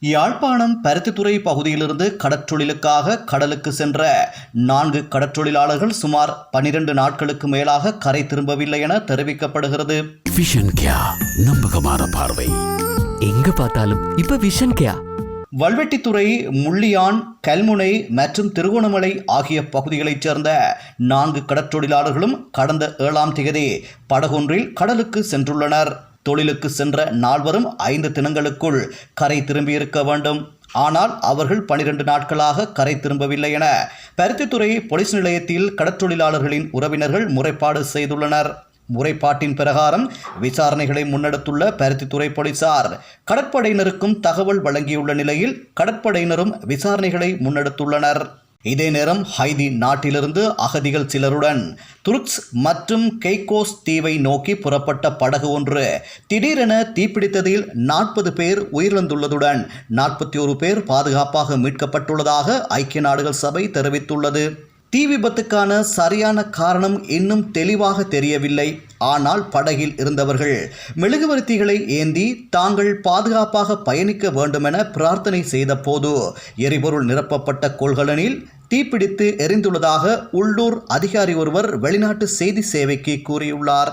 யாழ்ப்பாணம் பருத்தித்துறை பகுதியிலிருந்து கடற்றொழிலுக்காக கடலுக்கு சென்ற நான்கு கடற்றொழிலாளர்கள் சுமார் பனிரெண்டு நாட்களுக்கு மேலாக கரை திரும்பவில்லை என தெரிவிக்கப்படுகிறது. விஷன் கியா நம்பகமான பார்வை. எங்க பார்த்தாலும் இப்ப விஷன் கேயா வல்வெட்டித்துறை முள்ளியான் கல்முனை மற்றும் திருகோணமலை ஆகிய பகுதிகளைச் சேர்ந்த நான்கு கடற்றொழிலாளர்களும் கடந்த ஏழாம் தேதி படகொன்றில் கடலுக்கு சென்றுள்ளனர். தொழிலுக்கு சென்ற நால்வரும் ஐந்து தினங்களுக்குள் கரை திரும்பியிருக்க வேண்டும். ஆனால் அவர்கள் பனிரெண்டு நாட்களாக கரை திரும்பவில்லை என பருத்தித்துறை போலீஸ் நிலையத்தில் கடற்றொழிலாளர்களின் உறவினர்கள் முறைப்பாடு செய்துள்ளனர். முறைப்பாட்டின் பிரகாரம் விசாரணைகளை முன்னெடுத்துள்ள பருத்தித்துறை போலீசார் கடற்படையினருக்கும் தகவல் வழங்கியுள்ள நிலையில் கடற்படையினரும் விசாரணைகளை முன்னெடுத்துள்ளனர். இதே நேரம் ஹைதி நாட்டிலிருந்து அகதிகள் சிலருடன் துருக்ஸ் மற்றும் கெய்கோஸ் தீவை நோக்கி புறப்பட்ட படகு ஒன்று திடீரென தீப்பிடித்ததில் நாற்பது பேர் உயிரிழந்துள்ளதுடன் நாற்பத்தி ஒரு பேர் பாதுகாப்பாக மீட்கப்பட்டுள்ளதாக ஐக்கிய நாடுகள் சபை தெரிவித்துள்ளது. தீ விபத்துக்கான சரியான காரணம் இன்னும் தெளிவாக தெரியவில்லை. ஆனால் படகில் இருந்தவர்கள் மெழுகுவர்த்திகளை ஏந்தி தாங்கள் பாதுகாப்பாக பயணிக்க வேண்டுமென பிரார்த்தனை செய்த போது எரிபொருள் நிரப்பப்பட்ட கொள்கலனில் தீப்பிடித்து எரிந்துள்ளதாக உள்ளூர் அதிகாரி ஒருவர் வெளிநாட்டு செய்தி சேவைக்கு கூறியுள்ளார்.